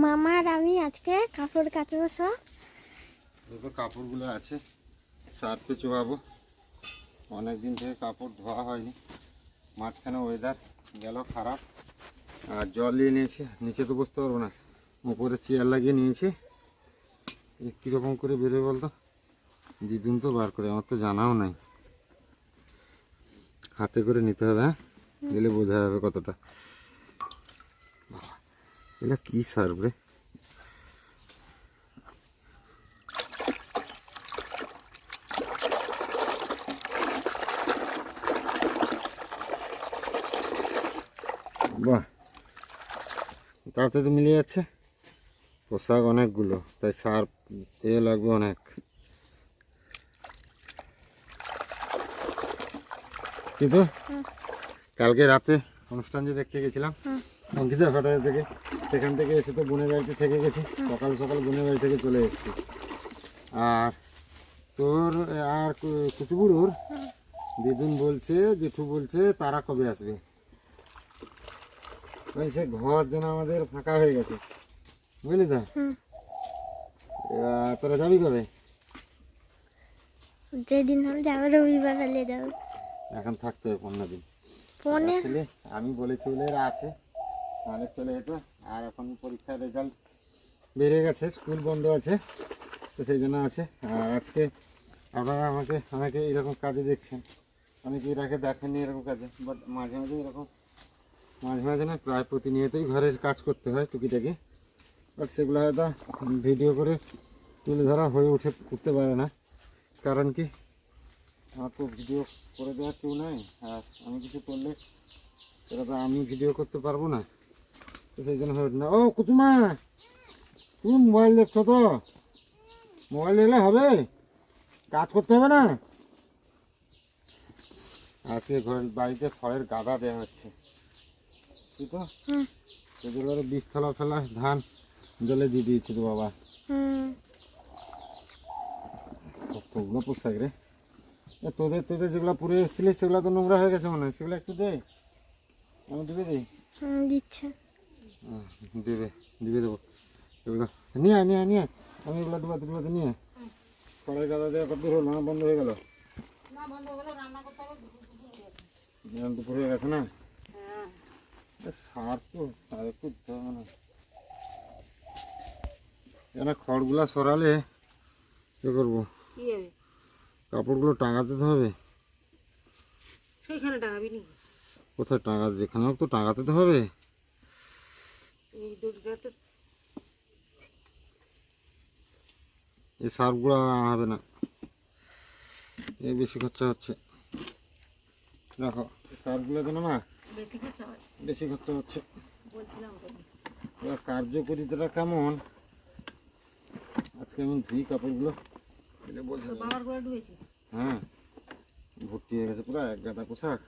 মামা আর আমি আজকে কাপড় কাচবো সব। দেখো কাপড়গুলো আছে সার্ফে চোয়াবো অনেক দিন থেকে কাপড় ধোয়া হয়নি। মাঝখানে ওয়েদার গেল খারাপ। আর জল নিয়ে নিয়েছি, নিচে তো বসতে পারব না। উপরে চেয়ার লাগিয়ে নিয়েছি। কীরকম করে বেরোয় বলতো? দিদুন তো বার করে, আমার তো জানাও নাই। হাতে করে নিতে হবে হ্যাঁ? দিলে বোঝা যাবে কতটা। এগুলা কি সার্ভ রে? বাহ। তাড়াতাড়ি মিলে যাচ্ছে। পোশাক অনেকগুলো তাই সার এ লাগবে অনেক। কিন্তু কালকে রাতে অনুষ্ঠান যে দেখতে গেছিলাম অঙ্কিতা ফাটার থেকে। সেখান থেকে এসে তো বোনের বাড়িতে থেকে গেছি। সকাল সকাল বোনের বাড়ি থেকে চলে এসেছি। আর তোর আর কুচুবুড়ুর দিদুন বলছে জেঠু বলছে তারা কবে আসবে? সে ঘর যেন আমাদের ফাঁকা হয়ে গেছে। বুঝলি তো? তোরা যাবি কবে? যেদিন যাব রবিবার এখন থাকতে হবে পনেরো দিন। আমি বলেছি বলে এরা আছে। নাহলে চলে যেত। আর এখন পরীক্ষার রেজাল্ট বেড়ে গেছে স্কুল বন্ধ আছে, তো সেই জন্য আছে। আর আজকে আপনারা আমাকে, অনেকে এরকম কাজে দেখছেন। অনেকে আগে দেখেননি এরকম কাজে বাট মাঝে মাঝে এরকম, মাঝে মাঝে না, প্রায় প্রতিনিয়তই ঘরের কাজ করতে হয় টুকিটাকি। বাট সেগুলো হয়তো ভিডিও করে তুলে ধরা হয়ে উঠে, উঠতে পারে না। কারণ কি? আমার তো ভিডিও করে দেওয়ার কেউ নাই, আর আমি কিছু করলে সেটা তো আমি ভিডিও করতে পারব না। না ও কুচুমা তুমি মোবাইল দেখছ তো? মোবাইল দেখলে হবে। কাজ করতে হবে না। আজকে বাড়িতে খড়ের গাদা দেওয়া হচ্ছে। কি তো? সেগুলোর বীজতলা ফেলা ধান জলে দিয়ে দিয়েছি তো বাবা। কতগুলো পোশাক রে। তোদের তোদের যেগুলো পুরে এসেছিলি সেগুলো তো নোংরা হয়ে গেছে মনে হয়। সেগুলো একটু দে। আমি দিবে দিই দিচ্ছে। দিবে দিবে দেবো। এগুলো নিয়ে নিয়ে নিয়ে আমি এগুলো ডুবাতে ডুবাতে নিয়ে। কড়াই গাদা দেওয়া কত হলো? না বন্ধ হয়ে গেল? দুপুর হয়ে গেছে। না? এ, সার তো আর একটু দিতে হবে না। কেন খড়গুলা সরালে কি করব? কাপড়গুলো টাঙাতে তো হবে। সেইখানে টাঙাবি কোথায় টাঙা যেখানে হোক তো টাঙাতে তো হবে। এই দড়িটাতে এই সার্ফগুলো হবে না। এই বেশি খরচা হচ্ছে। দেখো সার্ফগুলো দেন মা বেশি খরচা হয়। বেশি খরচা হচ্ছে। বলছিলাম তো কার্যকরিতাটা কেমন? আজকে আমি ধুই কাপড়গুলো। হ্যাঁ। ভর্তি হয়ে গেছে পুরো এক গাদা পোশাক।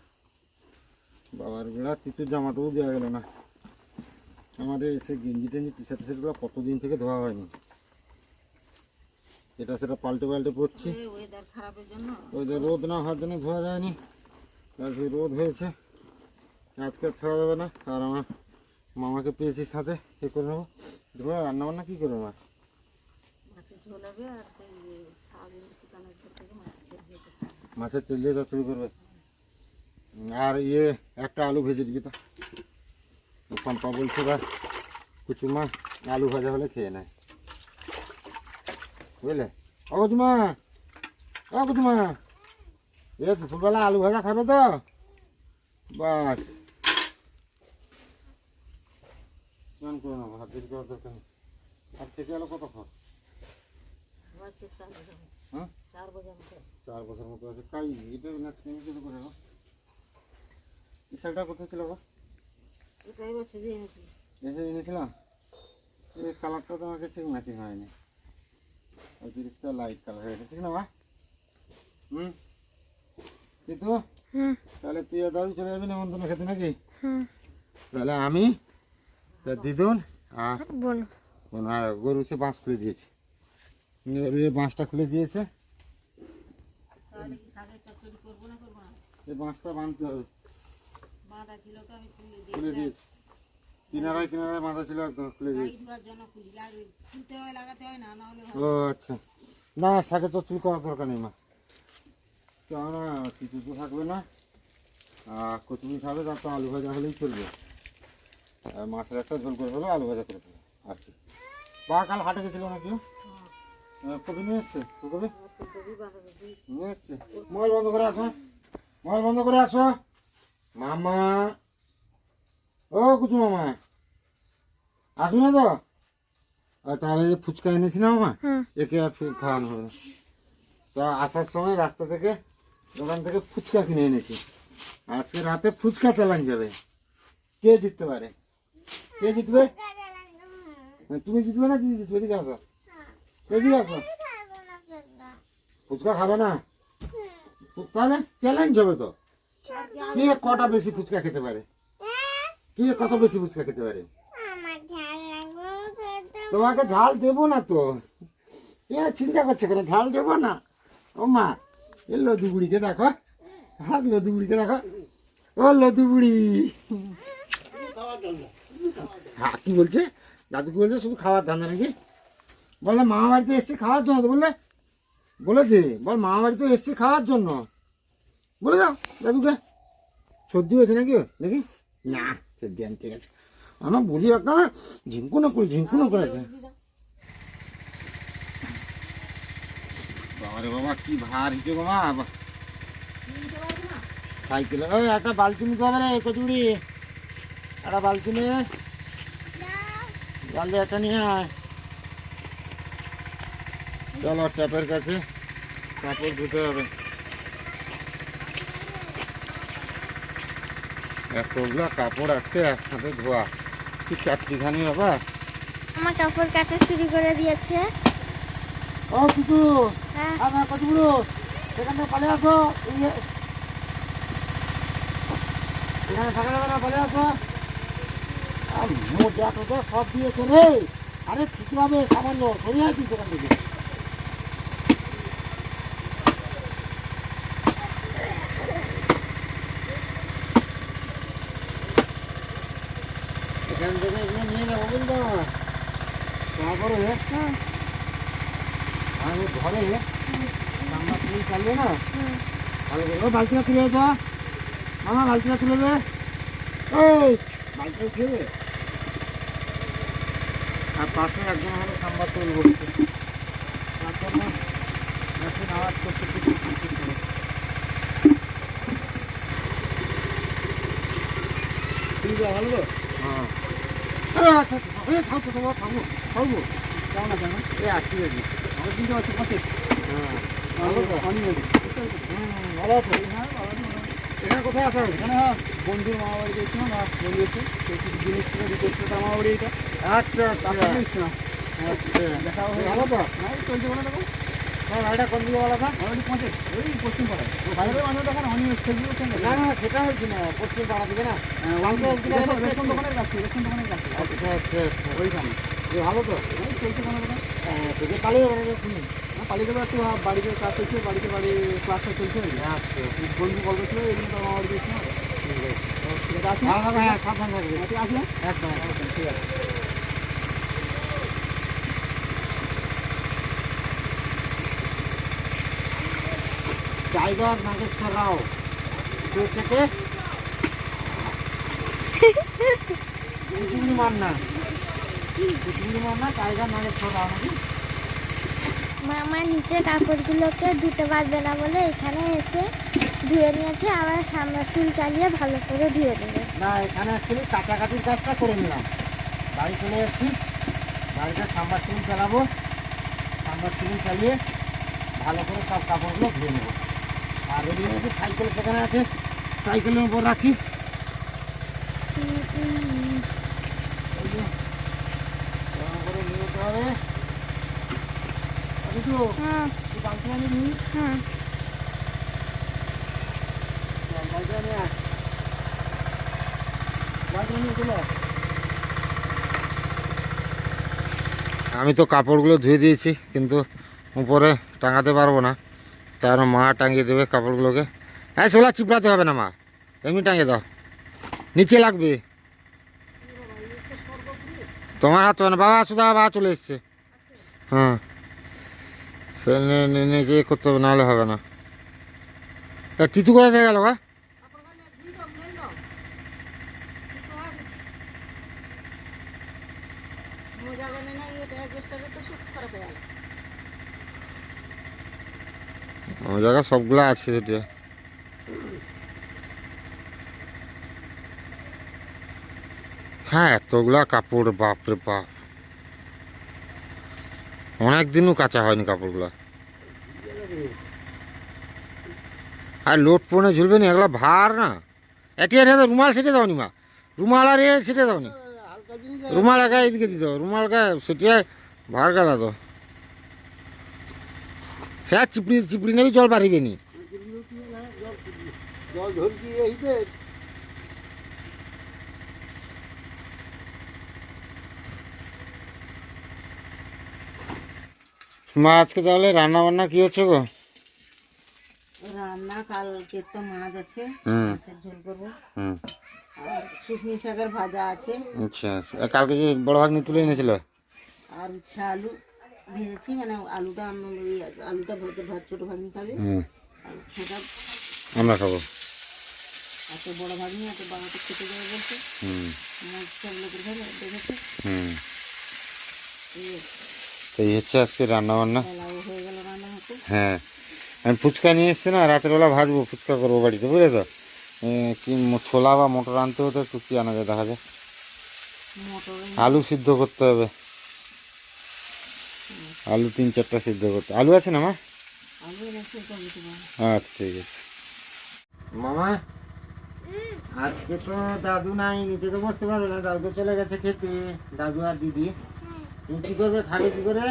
বাবার বেড়া তিতুর জামাটাও দেওয়া গেল না। আমাদের এসে গেঞ্জি টেঞ্জি টি শার্ট শার্টগুলো কতদিন থেকে ধোয়া হয়নি? এটা সেটা পাল্টে পাল্টে পরছি। ওয়েদার রোদ না হওয়ার জন্য ধোয়া যায়নি। আর সেই রোদ হয়েছে। আজকে ছাড়া যাবে না। আর আমার মামাকে পেয়েছি সাথে। এ করে নেব। ধোয়া রান্না বান্না কী করব মা? মাছের। তেল দিয়ে চচ্চড়ি করবে। আর ইয়ে একটা আলু ভেজে দিবি তো। পম্পা বলছে বা কুচুমা আলু ভাজা হলে খেয়ে নেয় বুঝলে? ও কুচুমা ও কুচুমা এ দুপুরবেলা আলু ভাজা খাবে তো? বাস। স্নান করে নেব হাত দেরি করার দরকার আর থেকে এলো কত খাও মাছের চার। হ্যাঁ? বছর মতো আছে। কাই এটা না করে গো? কোথায় ছিল গো? এটাই বছর যে এনেছি। এসে এনেছিলাম এই কালারটা তো আমাকে ঠিক ম্যাচিং হয়নি। অতিরিক্ত লাইট কালার হয়ে গেছে ঠিক না মা? হুম? কিন্তু তাহলে তুই আর দাদু চলে যাবি নেমন্তন্ন খেতে নাকি? তাহলে আমি তা দিদুন আর বোন। বোন আর গরু সে বাঁশ খুলে দিয়েছে। গরু এই বাঁশটা খুলে দিয়েছে। তাহলে কি শাকের চচ্চড়ি করব না করব না? এই বাঁশটা বাঁধতে হবে। বাঁধা ছিল তো আমি তুলে খুলে দিয়েছি। কিনারায় কিনারায় বাঁধা ছিল একদম খুলে দিয়েছি। ধোয়ার জন্য খুলি। আর খুলতে হয় লাগাতে হয় না না হলে ও আচ্ছা। না শাকে তো চুল করার দরকার নেই মা। কেননা কিছু তো থাকবে না। আর কচুরি খাবে তার তো আলু ভাজা হলেই চলবে। আর মাছের একটা ঝোল করে হলো আলু ভাজা করে দেবে আর কি। বা কাল হাটে গেছিল না কেউ আহ, নিয়ে এসছে? ফুলকপি? নিয়ে এসছে? মোবাইল বন্ধ করে আসো। মোবাইল বন্ধ করে আসো। মামা। ও কুচু মামা। আসবে না তো? আর তাহলে যে ফুচকা এনেছি না মামা একে আর খাওয়ানো হবে তো আসার সময় রাস্তা থেকে দোকান থেকে ফুচকা কিনে এনেছি। আজকে রাতে ফুচকা চালান যাবে কে জিততে পারে? কে জিতবে? তুমি জিতবে না দিদি জিতবে? এদিকে আসো। এদিকে আসো। ফুচকা। খাবে না? তাহলে চ্যালেঞ্জ হবে তো। কে কটা বেশি ফুচকা খেতে পারে? কে কত বেশি ফুচকা খেতে পারে? তোমাকে ঝাল দেবো না তো। এ চিন্তা করছে কেন? ঝাল দেবো না? ও মা এ লদু বুড়িকে দেখো। হ্যাঁ লদু বুড়িকে দেখো। ও লদু বুড়ি। হ্যাঁ কি বলছে? দাদু কি বলছে? শুধু খাওয়ার ধান্দা নাকি? বললে মামা বাড়িতে এসছি খাওয়ার জন্য তো বললে। বলেছে বল মামা বাড়িতে এসছি খাওয়ার জন্য। বলে দাও, দাদুকে। সর্দি হয়েছে নাকি? দেখি। না, সর্দি আন ঠিক আছে আমার বলি একটা ঝিঙ্কুনো করে ঝিঙ্কুনো করেছে বাবারে বাবা, কি ভার হিছে বাবা। সাইকেলে ওই একটা বালতি নিতে হবে রে, কচুড়ি। একটা বালতি নে। জল একটা নিয়ে আয়। চলো ট্যাপের কাছে। কাপড় ধুতে হবে। এতগুলো কাপড় আজকে একসাথে ধোয়া। কি চারটিখানি বাবা? আমার কাপড় কাচা শুরু করে দিয়েছে। ও কিছু হ্যাঁ। না কতগুলো সেখান থেকে পালিয়ে আসো এই যে- এখানে থাকা যাবে না পালিয়ে আসো। আর মোটা টোটা সব দিয়েছে রে। আরে ঠিক হবে সামান্য সরিয়ে আসবি সেখান থেকে এখান থেকে এগুলো নিয়ে নেব বুঝলো তারপরে আমি ঘরে রান্না তুমি চালিয়ে না? ভালো করে ও বালতিটা তুলে দে মামা, বালতিটা তুলে দে। এই, বালতিটা তুলে দে। আর পাশে একজন আমাদের করে ঠিক আছে ভালো হ্যাঁ। আরে আচ্ছা আচ্ছা, এই থাকো তোমার থাকব থাকব কেমন আছে এই আসছি দেখি আমার পাশে হ্যাঁ ভালো আছো এখানে কোথায় আসা এখানে হ্যাঁ বন্ধুর মামা বাড়ি গেছিলাম আর বন্ধু এসে কিছু জিনিস ছিল দিতে এসেছে তার মামা বাড়ি এটা আচ্ছা। আচ্ছা। সঙ্গে আচ্ছা দেখা হবে ভালো তো? হ্যাঁ চলছে বলে দেখো। হ্যাঁ গাড়িটা কোন দিকে বলো তো? আমার পৌঁছে ওই পশ্চিম দেখেন না না সেটা হচ্ছে না পশ্চিম পাড়া দিকে না। রেশন দোকানের কাছে রেশন দোকানের কাছে। আচ্ছা আচ্ছা আচ্ছা। ওইখানে। ভালো তো। চলছে কোনো রকম হ্যাঁ তোকে পালিয়ে না একটু হ্যাঁ, বাড়িতে কাজ চলছে বাড়িতে বাড়ি ক্লাসটা চলছে। নাকি আচ্ছা। বন্ধু গল্প ছিল এই জন্য তার মামা ঠিক আছে। তো আসি হ্যাঁ সাবধান থাকবে। ঠিক আছে একদম একদম ঠিক আছে। টাইগার নাগেশ্বর রাও থেকে কুচুমনি মান্না কুচুমনি মান্না টাইগার নাগেশ্বর রাও নাকি? মামা নিচে কাপড়গুলোকে ধুতে পারবে না বলে এখানে এসে ধুয়ে নিয়েছে আবার সামনাসুল চালিয়ে ভালো করে ধুয়ে দেবে। না এখানে অ্যাকচুয়ালি কাছাকাছির কাজটা করে নিলাম। বাড়ি চলে যাচ্ছি। বাড়িতে সাম্বার সিলিং চালাবো। সাম্বার সিলিং চালিয়ে ভালো করে সব কাপড়গুলো ধুয়ে নেব। আর সাইকেল সেখানে আছে। সাইকেলের উপর রাখি। করে নিয়ে যেতে হবে একটু হ্যাঁ। হ্যাঁ। চলে আমি তো কাপড়গুলো ধুয়ে দিয়েছি কিন্তু উপরে টাঙাতে পারব না। তার মা টাঙিয়ে দেবে কাপড়গুলোকে। হ্যাঁ সেগুলো চিপড়াতে হবে না মা। এমনি টাঙিয়ে দাও। নিচে লাগবে। তোমার হাত মানে বাবা শুধু বাবা চলে এসছে। হ্যাঁ। সে নে- নে- নিজে করতে হবে, নাহলে হবে না। তা তিতু কোথা থেকে গেল গা মজা জানে না এটা অ্যাডজাস্টারে তো সুখ খারাপ হয়ে গেল আমার জায়গা সবগুলা আছে সেটা হ্যাঁ এতগুলা কাপড় বাপরে বাপ। অনেক দিনও কাঁচা হয়নি কাপড়গুলা। আর লোট পড়ে ঝুলবে না এগুলা ভার না। এটি এটি তো রুমাল সেটে দাও নি মা। রুমাল আর এ সেটে দাও নি রুমাল একা এদিকে দিত রুমাল একা সেটিয়ে ভার গেলা তো আর চিপড়ি চিপড়ি নেবি জল পারিবে নি। জল এইতে মা আজকে তাহলে রান্না বান্না কি হচ্ছে গো? রান্না কালকে তো মাছ আছে। মাছের ঝোল করব। আর শুশনি শাকের ভাজা আছে। আচ্ছা কালকে যে বড় ভাগ্নি তুলে এনেছিল? আর উচ্ছে আলু। ভেজেছি মানে আলুটা আলুটা ভেজে ভাত ছোটো ভাগনি খাবে হুম। সেটা আমরা খাব। এত বড় ভাগনি এত বাবাকে খেতে যাবে বলছে হুম। সব লোকের ঘরে দেখেছে? হুম। এই হচ্ছে আজকে রান্না বান্না হয়ে গেল রান্না হ্যাঁ। আমি ফুচকা নিয়ে এসছি না রাতের বেলা ভাজবো ফুচকা করব বাড়িতে বুঝলে তো কি ছোলা বা মটর আনতে হতো একটু কি আনা যায় দেখা যায় মটর আলু সিদ্ধ করতে হবে। আলু তিন চারটা সিদ্ধ করতে। আলু আছে না মা? আচ্ছা ঠিক আছে। মামা আজকে তো দাদু নাই নিচে তো বসতে পারবে না। দাদু তো চলে গেছে খেতে। দাদু আর দিদি। তুমি কি করবে খাবে কি করে?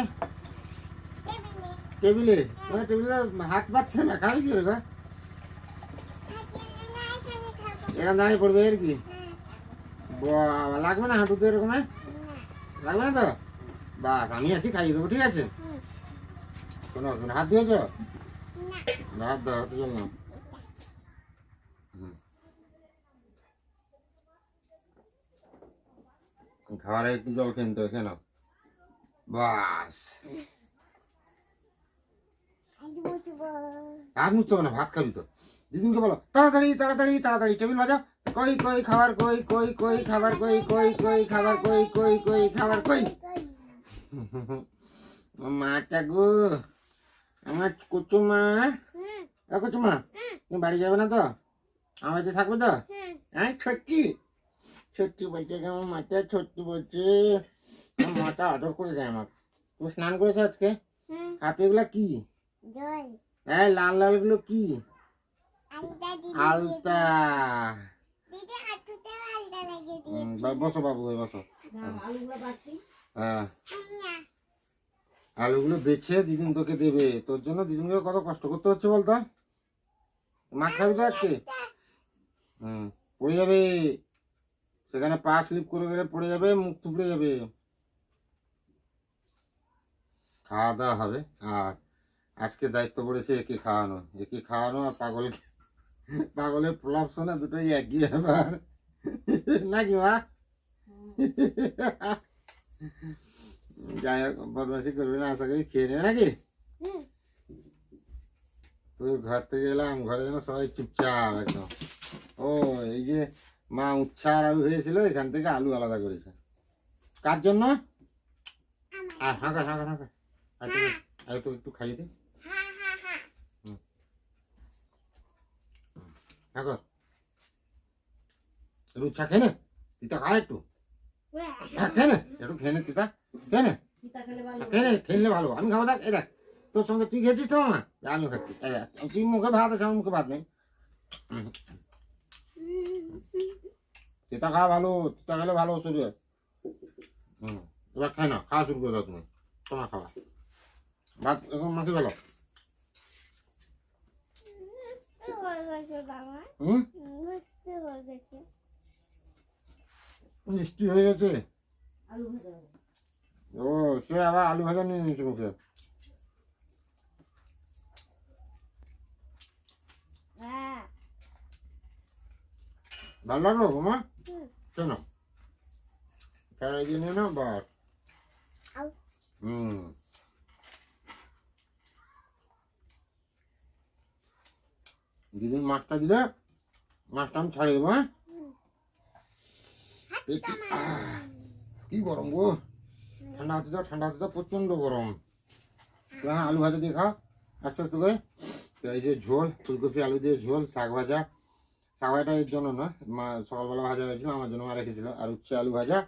টেবিলে। তোমার টেবিলে হাত পাচ্ছে না খাবে কি করে? এরকম দাঁড়িয়ে পড়বে আর কি? বাবা, লাগবে না হাঁটুতে এরকম লাগবে না তো? বাস আমি আছি খাইয়ে দেবো ঠিক আছে? কোনো অসুবিধা হাত দিয়েছ হাত দাও নাও একটু জল কিনতে কেন বাস। হাত মুছতে হবে না ভাত খাবি তো। দিদিনকে বলো তাড়াতাড়ি তাড়াতাড়ি তাড়াতাড়ি টেবিল বাজাও। কই কই খাবার কই কই কই খাবার কই কই কই খাবার কই কই কই খাবার কই। মাটা গো আমার কুচু মা এ মা তুমি বাড়ি যাবে না তো? আমার বাড়িতে থাকবে তো? হ্যাঁ সত্যি সত্যি বলছে আমার মাটা সত্যি বলছে। আমার মাটা আদর করে দেয় আমার তুমি স্নান করেছ আজকে? হাতে এগুলা কি? হ্যাঁ লাল লালগুলো কি? আলতা দিদি আলতা। দিদি হাঁটুতে আলতা লাগিয়ে হুম, বা- বসো বাবু বসো। আলুগুলো আলুগুলো বেছে দিদিন তোকে দেবে। তোর জন্য দিদিনকে কত কষ্ট করতে হচ্ছে বলতো? মাছ খাবি তো আজকে? হুম, পড়ে যাবে। সেখানে পা স্লিপ করে গেলে পড়ে যাবে, মুখ থুপড়ে যাবে। খাওয়া দাওয়া হবে। আর আজকে দায়িত্ব পড়েছে একে খাওয়ানো একে খাওয়ানো আর পাগল পাগলের প্রলাপ শোনা দুটোই একই ব্যাপার। নাকি মা? যাই হোক বদমাসি করবি না আশা করি খেয়ে নেবে নাকি? তোর ঘর থেকে এলাম ঘরে যেন সবাই চুপচাপ একদম ও এই যে মা আর আলু হয়েছিল এখান থেকে আলু আলাদা করেছে। কার জন্য? আর হাঁকা হাঁকা হাঁকা। আর তোকে একটু খাইয়ে দে। হা হা হা হাঁকো। উচ্ছা খেয়ে নে তিতা খা একটু। হ্যাঁ খেয়ে নে একটু খেয়ে নে তিতা খেয়ে নে খেলে খেললে ভালো আমি খাব দেখ এই দেখ তোর সঙ্গে তুই খেয়েছিস তো মামা আমিও খাচ্ছি তুই মুখে ভাত আছে আমার মুখে ভাত নেই। তিতা খাওয়া ভালো তিতা খেলে ভালো শরীর হুম এবার খাই না খাওয়া শুরু করে দাও তুমি তোমার খাওয়া ভাত এখন মাখি ভালো হয়ে হুম মিষ্টি হয়ে গেছে? ও, সে আবার আলু ভাজা নিয়ে নিয়েছে মুখে। ভালো লাগল বোমা? কেন? ফেরাই দিয়ে নিয়ে নাও, বাস। হুম। দিদিন মাছটা দিলে? মাছটা আমি ছাড়িয়ে দেবো হ্যাঁ? কি- গরম গো? ঠান্ডা হতে দাও ঠান্ডা হতে দাও প্রচণ্ড গরম। হ্যাঁ আলু ভাজা দিয়ে খাও আস্তে আস্তে করে। এই যে ঝোল ফুলকপি আলু দিয়ে ঝোল শাক ভাজা। শাক ভাজাটা এর জন্য না মা সকালবেলা ভাজা হয়েছিল আমার জন্য মা রেখেছিল। আর উচ্ছে আলু ভাজা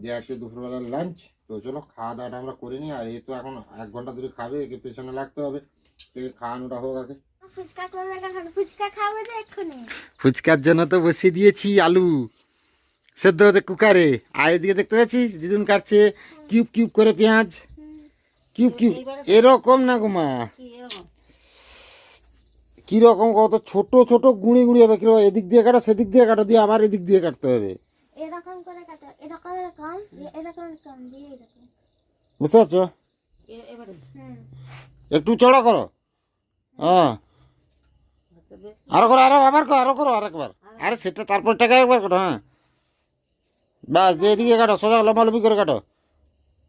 দিয়ে আজকে দুপুরবেলার লাঞ্চ তো চলো খাওয়া দাওয়াটা আমরা করে নিই। আর এই তো এখন এক ঘণ্টা ধরে খাবে একে পেছনে লাগতে হবে। খাওয়ানোটা হোক আগে। ফুচকার জন্য তো বসিয়ে দিয়েছি আলু। সেদ্ধ হতে কুকারে। আর এদিকে দেখতে পাচ্ছিস দিদুন কাটছে কিউব কিউব করে পেঁয়াজ। কিউব কিউব এরকম না গো মা। কীরকম কত ছোট ছোট গুঁড়ি গুঁড়ি হবে কীরকম এদিক দিয়ে কাটো সেদিক দিয়ে কাটো দিয়ে আবার এদিক দিয়ে কাটতে হবে। এরকম করে কাটো এরকম এরকম এরকম এরকম দিয়ে বুঝতে পারছ? একটু চড়া করো। হ্যাঁ। আরও করো আরও আবার করো আরও করো আরেকবার। আরে সেটা তারপর টাকা একবার কাটো হ্যাঁ। বাস দিয়ে এদিকে কাটো সোজা লম্বালম্বি করে কাটো।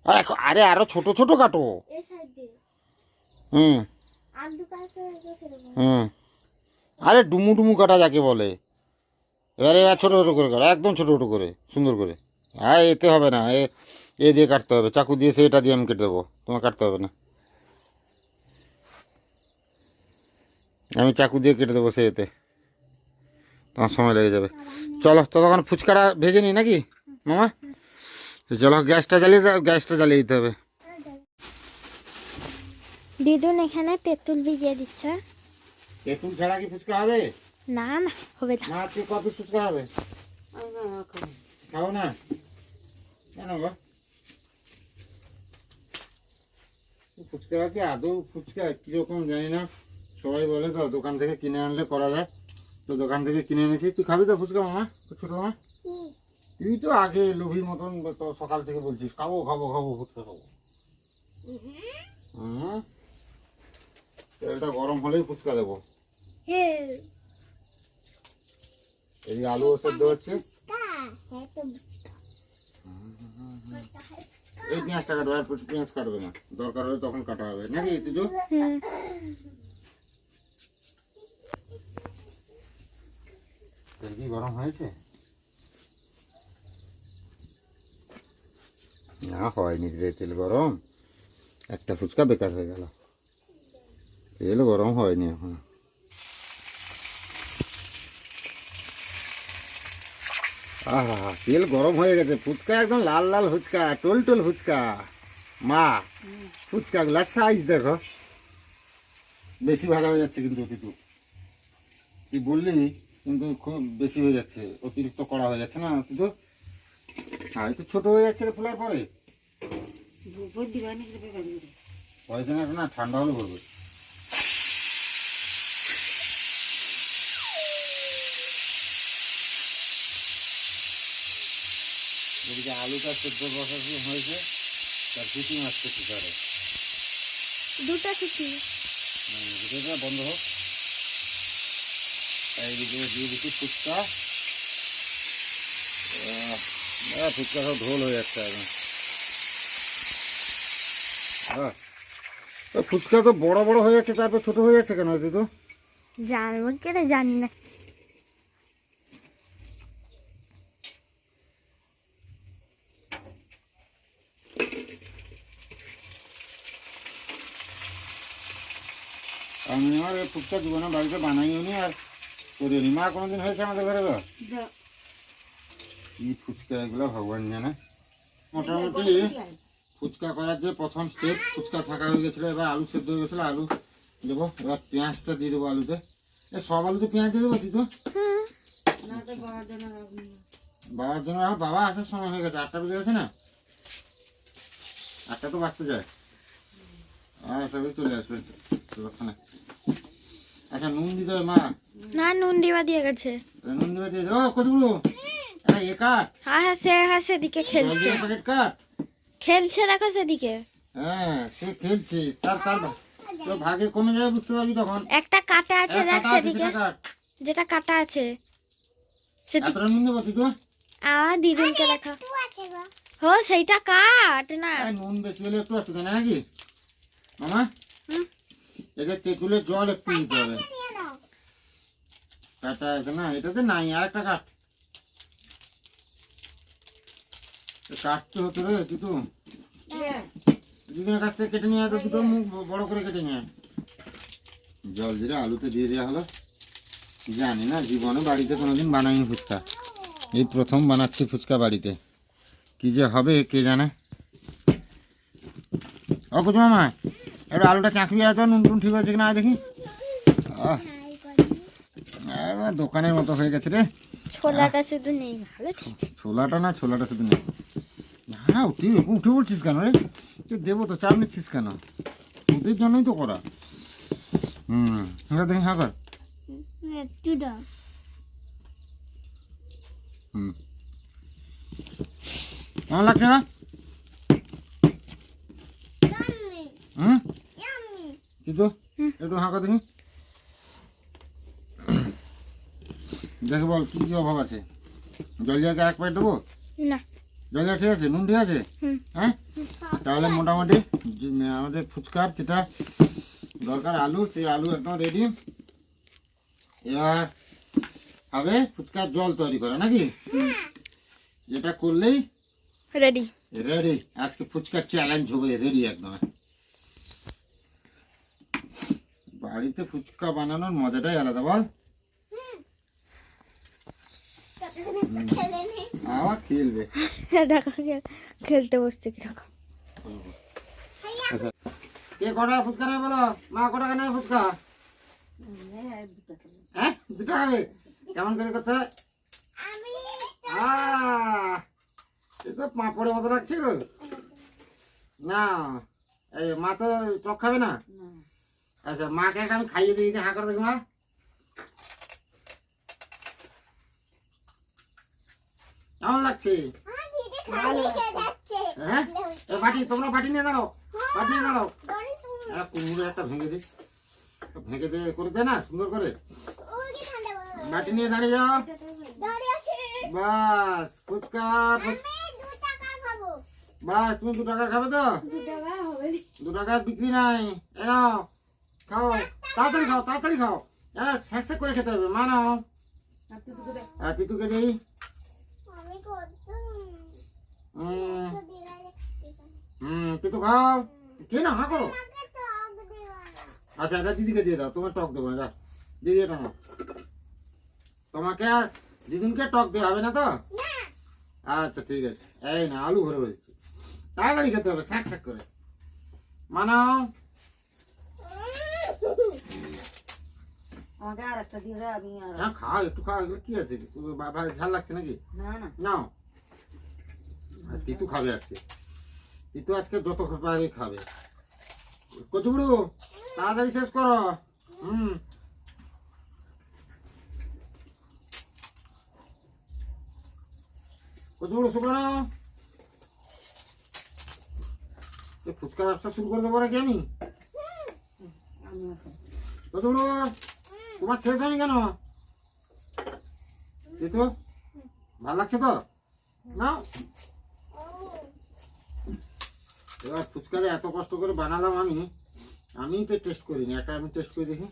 আরে আরে আরও ছোট ছোট কাটো। হুম। হুম। আরে ডুমু ডুমু কাটা যাকে বলে। এবারে এবার ছোটো ছোটো করে কাটো একদম ছোটো ছোটো করে সুন্দর করে। হ্যাঁ এতে হবে না এ এ দিয়ে কাটতে হবে চাকু দিয়ে সেটা দিয়ে আমি কেটে দেবো তোমার কাটতে হবে না। আমি চাকু দিয়ে কেটে দেবো সে এতে। তোমার সময় লেগে যাবে। চলো ততক্ষণ ফুচকাটা ভেজে নিই নাকি? মামা তো চলো গ্যাসটা জ্বালিয়ে দাও গ্যাসটা জ্বালিয়ে দিতে হবে। দিদুন এখানে তেঁতুল ভিজিয়ে দিচ্ছে। তেঁতুল ছাড়া কি ফুচকা হবে? না না হবে না। না আজকে কপি ফুচকা হবে। খাও না? কেন গো? ফুচকা কি আদৌ ফুচকা? কীরকম জানি না। সবাই বলে তো দোকান থেকে কিনে আনলে করা যায়। তো দোকান থেকে কিনে এনেছি। তুই খাবি তো ফুচকা মামা? ছোট মামা? তুই তো আগে লোভীর মতন তো সকাল থেকে বলছিস খাব খাব খাব ফুচকা খাব। হুম? তেলটা গরম হলেই ফুচকা দেবো। এদিকে আলু সেদ্ধ হচ্ছে। এই পেঁয়াজটা কাটবে আর পেঁয়াজ কাটবে না। দরকার হলে তখন কাটা হবে। নাকি তুজো? তেল কি গরম হয়েছে? না, হয়নি রে, তেল গরম। একটা ফুচকা বেকার হয়ে গেল। তেল গরম হয়নি এখন। আহা, তেল গরম হয়ে গেছে। ফুচকা একদম লাল লাল ফুচকা, টোল টোল ফুচকা। মা ফুচকা গুলার সাইজ দেখো। বেশি ভাজা হয়ে যাচ্ছে কিন্তু কিন্তু তুই বললি? কিন্তু খুব বেশি হয়ে যাচ্ছে। অতিরিক্ত কড়া হয়ে যাচ্ছে না কিন্তু আর একটু ছোট হয়ে যাচ্ছে রে ফোলার পরে। করে? পয়সা না না ঠান্ডা হলে ভরবে এদিকে আলুটা সেদ্ধ বসানো হয়েছে তার সিটি মারছে কুকারে দুটো ছুটি ভিডিওটা বন্ধ হোক। এইদিকে দিয়ে দিচ্ছি ফুচকা। আহ, ফুচকা সব ঢোল হয়ে যাচ্ছে এখন। তো ফুচকা তো বড় বড় হয়ে যাচ্ছে তারপর ছোট হয়ে যাচ্ছে কেন দিদি? জানব কেটে জানি না। আমি আমার ফুচকা জীবনে বাড়িতে বানাইও নি আর করিও মা কোনোদিন হয়েছে আমাদের ঘরে কি ফুচকা এগুলো ভগবান জানে। মোটামুটি ফুচকা। করার যে প্রথম স্টেপ ফুচকা থাকা হয়ে গেছিল এবার আলু সেদ্ধ হয়ে গেছিল আলু দেবো এবার পেঁয়াজটা দিয়ে দেবো আলুতে। এ সব আলুতে পেঁয়াজ দিয়ে দেবো না, বাবার জন্য বাবা আসার সময় হয়ে গেছে আটটা বেজে গেছে না? আটটা তো বাঁচতে যায়। আর সবাই চলে আসবে ততক্ষণে। আচ্ছা নুন দিতে হবে মা। না নুন দিবা দিয়ে গেছে। নুন দিতে দিয়েছে ও কচুগুলো। এটা এ হ্যাঁ হ্যাঁ সে হ্যাঁ সেদিকে খেলছে। প্যাকেট কাঠ খেলছে দেখো সেদিকে। হ্যাঁ সে খেলছে। তার তার তো ভাগে কমে যাবে বুঝতে পারবি তখন। একটা কাটা আছে দেখ সেদিকে। যেটা কাটা আছে। সেদিকে এতটা নুন দেবো আ দিদুনকে দেখা। ও সেইটা কাট না। নুন বেশি হলে একটু অসুবিধা নেই নাকি? মামা? হুম। এতে তেঁতুলের জল একটু দিতে হবে। কাটা আছে না এটাতে নাই আর একটা কাঠ এ কাটতে হতো রে কিন্তু দিদিনের কাছ থেকে কেটে নিয়ে আয় তো দুটো মুখ বড় করে কেটে নিয়ে। জল জিরে আলুতে দিয়ে দেওয়া হলো। জানি না জীবনে বাড়িতে কোনোদিন বানাইনি ফুচকা। এই প্রথম বানাচ্ছি ফুচকা বাড়িতে। কি যে হবে কে জানে? ও কুচু মামা একটু আলুটা চাকরি আছে নুন টুন ঠিক আছে কিনা দেখি। দোকানের মতো হয়ে গেছে রে। ছোলাটা শুধু নেই ছোলাটা না ছোলাটা শুধু নেই। না তুই উঠে বলছিস কেন রে? তুই দেবো তো চাপ নিচ্ছিস কেন? ওদের জন্যই তো করা। হুম হ্যাঁ দেখি হ্যাঁ কর। হুম। কেমন লাগছে না? হুম? কি তো একটু হাঁকা দেখি। দেখে বল কি কি অভাব আছে? জল জায়গা এক প্লেট দেবো? না। জায়গা ঠিক আছে নুন ঠিক আছে? হুম। হ্যাঁ? তাহলে মোটামুটি যে আমাদের ফুচকার যেটা দরকার আলু সেই আলু একদম রেডি এবার হবে ফুচকার জল তৈরি করা নাকি? যেটা করলেই রেডি রেডি আজকে ফুচকার চ্যালেঞ্জ হবে রেডি একদম। বাড়িতে ফুচকা বানানোর মজাটাই আলাদা বল। আবার খেলবে। দেখো খেলতে বসছে কীরকম। কে কটা ফুচকা নেয় বলো? মা কটা নেয় ফুচকা? হ্যাঁ দুটো খাবে। কেমন করে করতে হয়? এ তো পাঁপড়ের মতো লাগছে গো। না এই মা তো টক খাবে না? আচ্ছা মাকে আমি খাইয়ে দিই যে হাঁ করে দেখি মা। কেমন লাগছে? হ্যাঁ এ বাটি তোমরা বাটি নিয়ে দাঁড়াও বাটি নিয়ে দাঁড়াও। কুমড়ো একটা ভেঙে দিই ভেঙে দিয়ে করে দে না সুন্দর করে। বাটি নিয়ে দাঁড়িয়ে যাও। বাস ফুচকা ফুচ- বাস তুমি দু টাকার খাবে তো? দু টাকার বিক্রি নাই। এ নাও খাও। তাড়াতাড়ি খাও তাড়াতাড়ি খাও। হ্যাঁ স্যাক স্যাক করে খেতে হবে মা নাও। আর তিতুকে দিই। হুম হুম তিতু খাও কে না হা করো আচ্ছা এটা দিদিকে দিয়ে দাও তোমার টক দেবো না যা দিদি এটা নাও তোমাকে আর দিদিনকে টক দেওয়া হবে না তো আচ্ছা ঠিক আছে এই না আলু ভরে বলেছি তাড়াতাড়ি খেতে হবে স্যাক স্যাক করে মানাও আমাকে আর একটা দিয়ে দেয় আমি আর হ্যাঁ খাও একটু খাও এগুলো কি আছে? বাবা ঝাল লাগছে নাকি? না না। নাও। তিতু খাবে আজকে। তিতু আজকে যত পারে খাবে। কচুবড়ু তাড়াতাড়ি শেষ করো। হুম। কচুবড়ু শুকানো এ ফুচকা ব্যবসা শুরু করে দেবো নাকি আমি? কচুবড়ু তোমার শেষ হয়নি কেন? তিতু ভালো লাগছে তো? না এবার ফুচকা যে এত কষ্ট করে বানালাম আমি আমি তো টেস্ট করিনি, একটা আমি টেস্ট করে দেখি।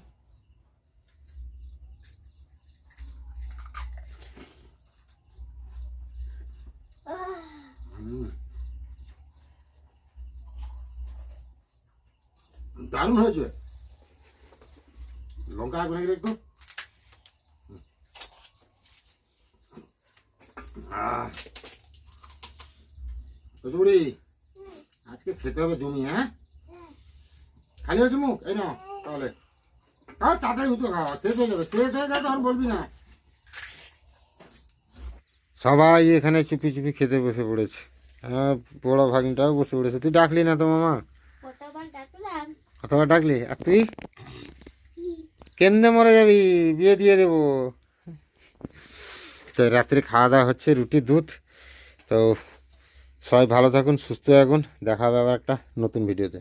দারুণ হয়েছে। লঙ্কা একটু। হুম। আহ। কচুড়ি আজকে খেতে হবে জমি হ্যাঁ? খালি হয়েছে মুখ? এই নাও তাহলে। তাও তাড়াতাড়ি উঠে খাওয়া শেষ হয়ে যাবে শেষ হয়ে যাবে তখন বলবি না। সবাই এখানে চুপি চুপি খেতে বসে পড়েছে। হ্যাঁ বড় ভাগিনটাও বসে পড়েছে। তুই ডাকলি না তো মামা? কতবার ডাকলি? আর তুই? কেন্দ্রে মরে যাবি, বিয়ে দিয়ে দেবো। তো রাত্রে খাওয়া দাওয়া হচ্ছে, রুটি, দুধ। তো সবাই ভালো থাকুন, সুস্থ থাকুন। দেখা হবে আবার একটা নতুন ভিডিওতে।